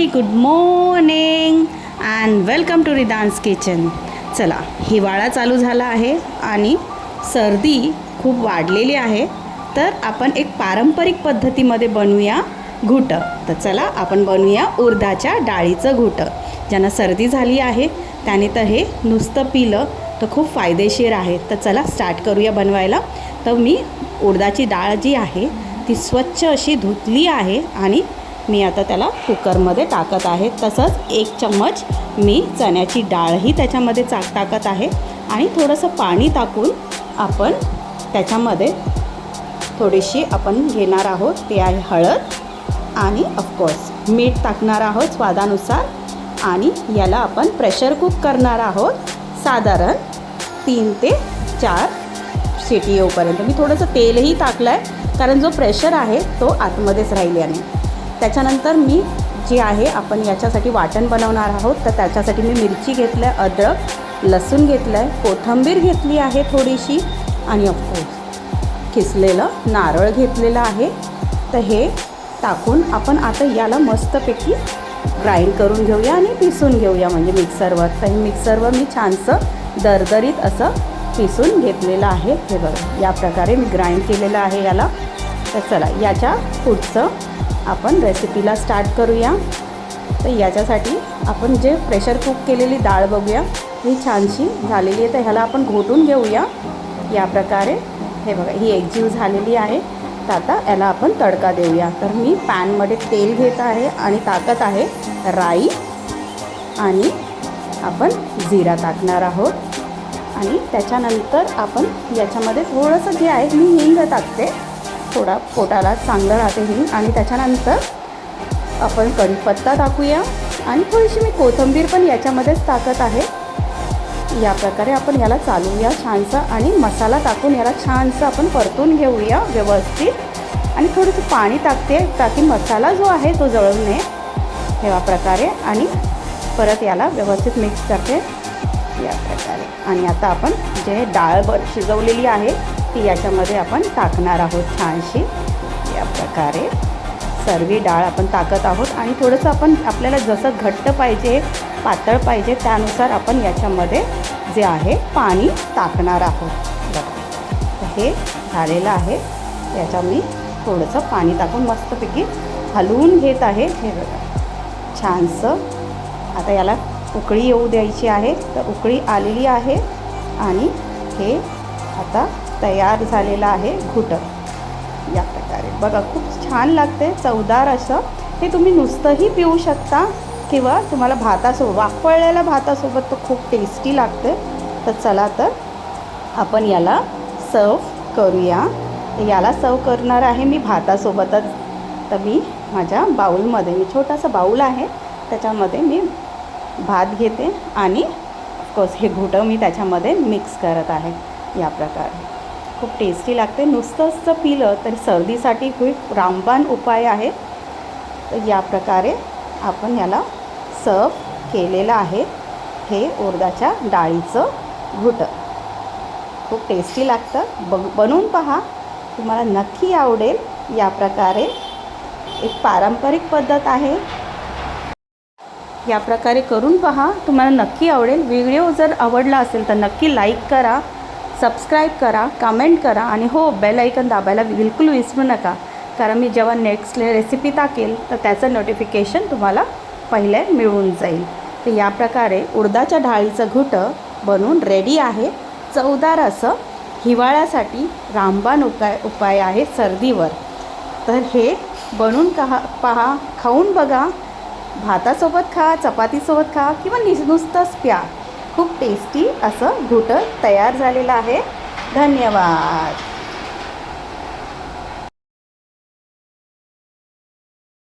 Hi good morning and welcome to Ridhan's kitchen चला हिवाळा चालू झाला आहे आणि सर्दी खूप वाढलेली आहे. तर आपण एक पारंपरिक पद्धतीमध्ये बनवूया घुटं. तर चला आपण बनवूया उर्दाच्या डाळीचं घुटं. ज्यांना सर्दी झाली आहे त्याने तर हे नुसतं पिलं तर खूप फायदेशीर आहे. तर चला स्टार्ट करूया बनवायला. तर मी उडदाची डाळ जी आहे ती स्वच्छ अशी धुतली आहे आणि मी आता त्याला कुकरमध्ये टाकत आहे. तसंच एक चम्मच मी चण्याची डाळही त्याच्यामध्ये चाक टाकत आहे. आणि थोडंसं पाणी टाकून आपण त्याच्यामध्ये थोडीशी आपण घेणार आहोत. ते आहे हळद आणि ऑफकोर्स मीठ टाकणार आहोत स्वादानुसार. आणि याला आपण प्रेशर कुक करणार आहोत. साधारण तीन ते चार शिटी येऊपर्यंत मी थोडंसं तेलही टाकलं आहे कारण जो प्रेशर आहे तो आतमध्येच राहिल्याने. त्याच्यानंतर मी जे आहे आपण याच्यासाठी वाटण बनवणार आहोत. तर त्याच्यासाठी मी मिरची घेतलं आहे अद्रक लसूण घेतलं आहे कोथिंबीर घेतली आहे थोडीशी आणि ऑफकोर्स किसलेलं नारळ घेतलेलं आहे. तर हे टाकून आपण आता याला मस्तपैकी ग्राइंड करून घेऊया आणि पिसून घेऊया म्हणजे मिक्सरवर तर हे मिक्सरवर मी छानसं दरदरीत असं पिसून घेतलेलं आहे. हे बघा या प्रकारे मी ग्राइंड केलेलं आहे याला. तर चला याच्या पुढचं आपण रेसिपीला स्टार्ट करूया. तर याच्यासाठी आपण जे प्रेशर कुक केलेली डाळ बघूया ही छानशी झालेली आहे. तर ह्याला आपण घोटून घेऊया. या प्रकारे हे बघा ही एकजीव झालेली आहे. तर आता याला आपण तडका देऊया. तर मी पॅनमध्ये तेल घेत आहे आणि टाकत आहे राई आणि आपण जिरा टाकणार आहोत. आणि त्याच्यानंतर आपण याच्यामध्ये थोडंसं जे आहे मी हिंग टाकते. थोडा पोटाला चांगलं राहते हिंग आणि त्याच्यानंतर आपण कढीपत्ता टाकूया. आणि थोडीशी मी कोथिंबीर पण याच्यामध्येच टाकत आहे. या प्रकारे आपण याला चालवूया छानसं. आणि मसाला टाकून याला छानसं आपण परतून घेऊया व्यवस्थित. आणि थोडंसं पाणी टाकते ताकी मसाला जो आहे तो जळू नये. ह्या प्रकारे. आणि परत याला व्यवस्थित मिक्स करते. या प्रकारे. आणि आता आपण जे डाळ ब शिजवलेली आहे ती याच्यामध्ये आपण टाकणार आहोत छानशी. या प्रकारे. सर्वी डाळ आपण टाकत आहोत आणि थोडंसं आपण आपल्याला जसं घट्ट पाहिजे पातळ पाहिजे त्यानुसार आपण याच्यामध्ये जे आहे पाणी टाकणार आहोत. बघा. तर हे झालेलं आहे. याच्या मी थोडंसं पाणी टाकून मस्तपैकी हलवून घेत आहे. हे बघा. छानसं. आता याला उकळी येऊ द्यायची आहे. तर उकळी आलेली आहे आणि हे आता तयार झालेलं आहे घुटं. या प्रकारे. बघा खूप छान लागते चवदार असं. हे तुम्ही नुसतंही पिऊ शकता किंवा तुम्हाला भातासोबत वाफळलेल्या भातासोबत तर खूप टेस्टी लागते तर चला तर आपण याला सर्व करूया. याला सर्व करणार आहे मी भातासोबतच. तर मी माझ्या बाऊलमध्ये मी छोटासा बाऊल आहे त्याच्यामध्ये मी भात घेते आणि ऑफकोर्स हे घुटं मी त्याच्यामध्ये मिक्स करत आहे. या प्रकारे. खूप टेस्टी लागते. नुसतंच पिलं तर सर्दीसाठी खूप रामबाण उपाय आहे. तर या प्रकारे आपण याला सर्व केलेलं आहे. हे ओरदाच्या डाळीचं घुटं. खूप टेस्टी लागतं. बघ बनवून पहा. तुम्हाला नक्की आवडेल. या प्रकारे एक पारंपरिक पद्धत आहे. या प्रकारे करून पहा. तुम्हाला नक्की आवडेल. व्हिडिओ जर आवडला असेल तर नक्की लाईक करा. सबस्क्राईब करा कमेंट करा आणि हो बेल ऐकन दाबायला बिलकुल विसरू नका. कारण मी जेव्हा नेक्स्ट रेसिपी टाकेल तर त्याचं नोटिफिकेशन तुम्हाला पहिले मिळून जाईल. तर या प्रकारे उडदाच्या डाळीचं घुटं बनवून रेडी आहे. चवदार असं हिवाळ्यासाठी रामबाण उपाय उपाय आहे सर्दीवर. तर हे बनवून कहा पहा खाऊन बघा. भातासोबत खा चपातीसोबत खा किंवा नि नुसतंच प्या. खूप टेस्टी असं घुटं तयार झालेलं आहे. धन्यवाद.